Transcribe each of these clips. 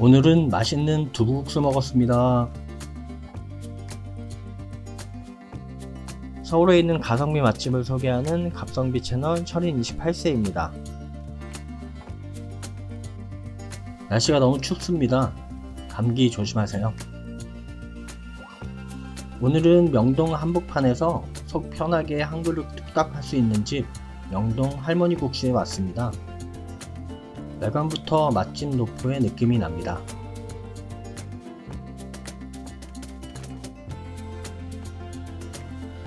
오늘은 맛있는 두부국수 먹었습니다. 서울에 있는 가성비 맛집을 소개하는 갑성비 채널 철인 28세입니다. 날씨가 너무 춥습니다. 감기 조심하세요. 오늘은 명동 한복판에서 속 편하게 한 그릇 뚝딱 할 수 있는 집 명동 할머니 국수에 왔습니다. 외관부터 맛집 노포의 느낌이 납니다.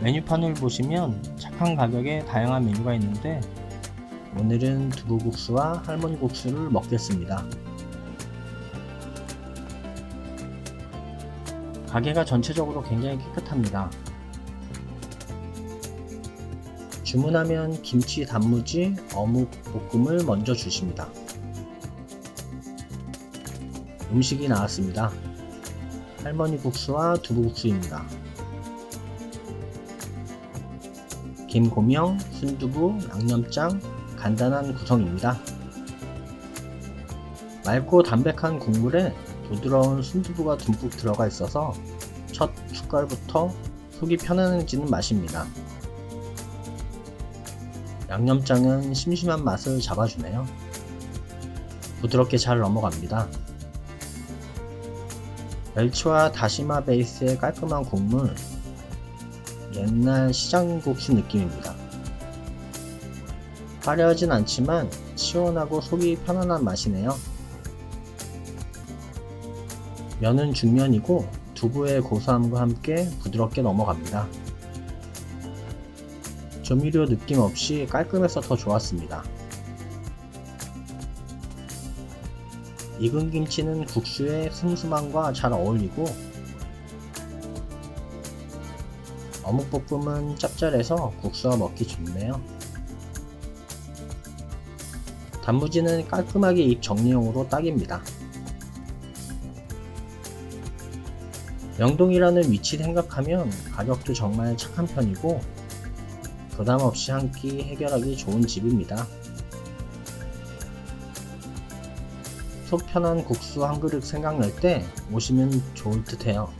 메뉴판을 보시면 착한 가격에 다양한 메뉴가 있는데 오늘은 두부국수와 할머니 국수를 먹겠습니다. 가게가 전체적으로 굉장히 깨끗합니다. 주문하면 김치 단무지, 어묵 볶음을 먼저 주십니다. 음식이 나왔습니다. 할머니 국수와 두부국수입니다. 김고명, 순두부, 양념장, 간단한 구성입니다. 맑고 담백한 국물에 부드러운 순두부가 듬뿍 들어가 있어서 첫 숟갈부터 속이 편안해지는 맛입니다. 양념장은 심심한 맛을 잡아주네요. 부드럽게 잘 넘어갑니다. 멸치와 다시마 베이스의 깔끔한 국물, 옛날 시장국수 느낌입니다. 화려하진 않지만 시원하고 속이 편안한 맛이네요. 면은 중면이고 두부의 고소함과 함께 부드럽게 넘어갑니다. 조미료 느낌 없이 깔끔해서 더 좋았습니다. 익은 김치는 국수의 슴슴함과 잘 어울리고 어묵볶음은 짭짤해서 국수와 먹기 좋네요. 단무지는 깔끔하게 입 정리용으로 딱입니다. 영동이라는 위치 생각하면 가격도 정말 착한 편이고 부담 없이 한 끼 해결하기 좋은 집입니다. 속 편한 국수 한 그릇 생각날 때 오시면 좋을 듯 해요.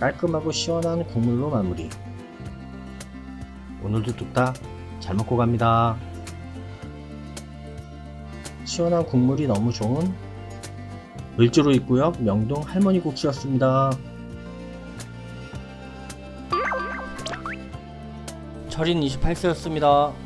깔끔하고 시원한 국물로 마무리. 오늘도 뚝딱 잘 먹고 갑니다. 시원한 국물이 너무 좋은 을주로 있고요. 명동 할머니 국수였습니다. 철인 28세였습니다.